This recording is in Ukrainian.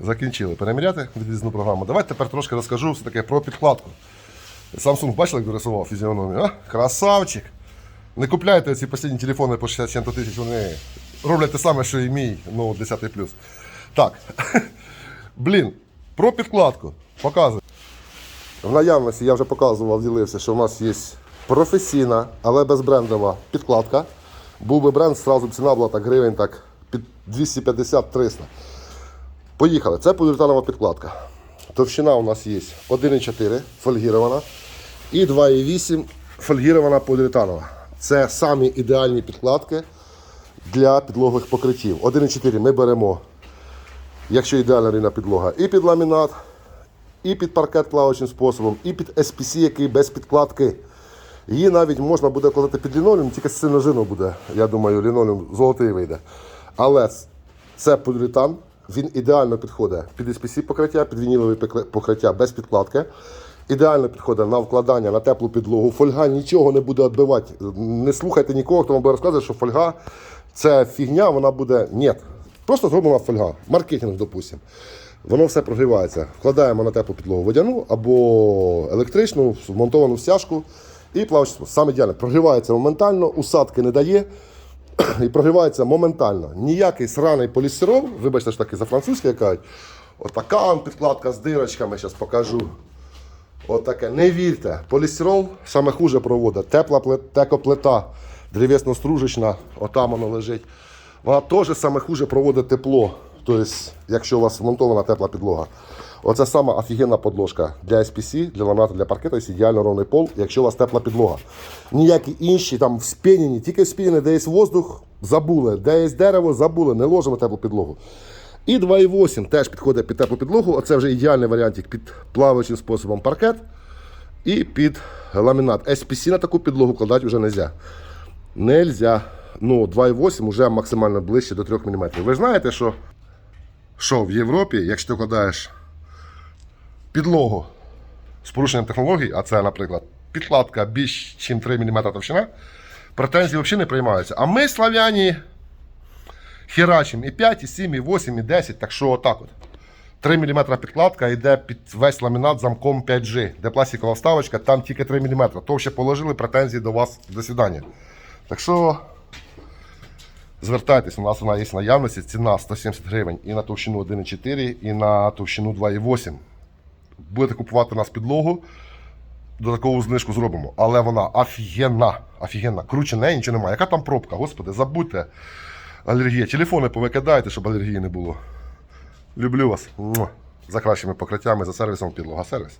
закінчили переміряти відрізну програму. Давайте тепер трошки розкажу все таки про підкладку. Samsung бачили, як дорисував фізіономію? А? Красавчик! Не купляйте ці останні телефони по 60 тисяч, вони роблять те саме, що і мій Note 10 плюс. Так. Блін, про підкладку. Показую. В наявності я вже показував, ділився, що в нас є професійна, але безбрендова підкладка. Був би бренд, зразу ціна була так гривень так під 250-300. Поїхали. Це поліуретанова підкладка. Товщина у нас є 1,4 фольгірована і 2,8 фольгірована поліуретанова. Це самі ідеальні підкладки для підлогових покриттів. 1,4 ми беремо, якщо ідеальна рівна підлога, і під ламінат, і під паркет плаваючим способом, і під SPC, який без підкладки. Її навіть можна буде кладати під лінолеум, тільки сильно жирно буде. Я думаю, лінолеум золотий вийде. Але це поліуретан, він ідеально підходить під SPC покриття, під вінілове покриття без підкладки. Ідеально підходить на вкладання на теплу підлогу. Фольга нічого не буде відбивати. Не слухайте нікого, хто вам буде розказувати, що фольга це фігня, вона буде. Ні. Просто зроблена фольга. Маркетинг, допустимо. Воно все прогрівається. Вкладаємо на теплу підлогу водяну або електричну, вмонтовану в стяжку і плаваючи. Саме ідеально. Прогрівається моментально, усадки не дає і прогрівається моментально. Ніякий сраний полістирол, вибачте ж таки за французьке, як кажуть, отака підкладка з дирочками, зараз покажу. Отаке. Не вірте. Полістирол саме хуже проводить. Тепла пле- текоплита, древесно-стружечна, отам воно лежить. Вона теж саме хуже проводить тепло. Тобто, якщо у вас вмонтована тепла підлога. Оце сама офігенна подложка для SPC, для ламіната, для паркета, є ідеально ровний пол, якщо у вас тепла підлога. Ніякі інші там вспінені, тільки вспінені, де є воздух, забули, де є дерево, забули, не ложимо теплу підлогу. І 2,8 теж підходить під теплу підлогу. Оце вже ідеальний варіант під плаваючим способом паркет і під ламінат. SPC на таку підлогу кладати вже не можна. Нельзя. Ну, 2,8 вже максимально ближче до 3 мм. Ви знаєте, що, що в Європі, якщо ти вкладаєш підлогу з порушенням технологій, а це, наприклад, підкладка більш ніж 3 мм товщина, претензії взагалі не приймаються. А ми, слав'яні, херачим і 5, і 7, і 8, і 10, так що отак от. 3 мм підкладка йде під весь ламінат замком 5G, де пластикова вставочка, там тільки 3 мм. То ще положили претензії до вас до свидання. Так що звертайтесь, у нас вона є в наявності, ціна 170 гривень і на товщину 1,4, і на товщину 2,8. Будете купувати у нас підлогу, додаткову знижку зробимо. Але вона офігенна, офігенна. Круче неї нічого немає. Яка там пробка? Господи, забудьте. Алергія. Телефони повикидайте, щоб алергії не було. Люблю вас. За кращими покриттями, за сервісом підлога сервіс.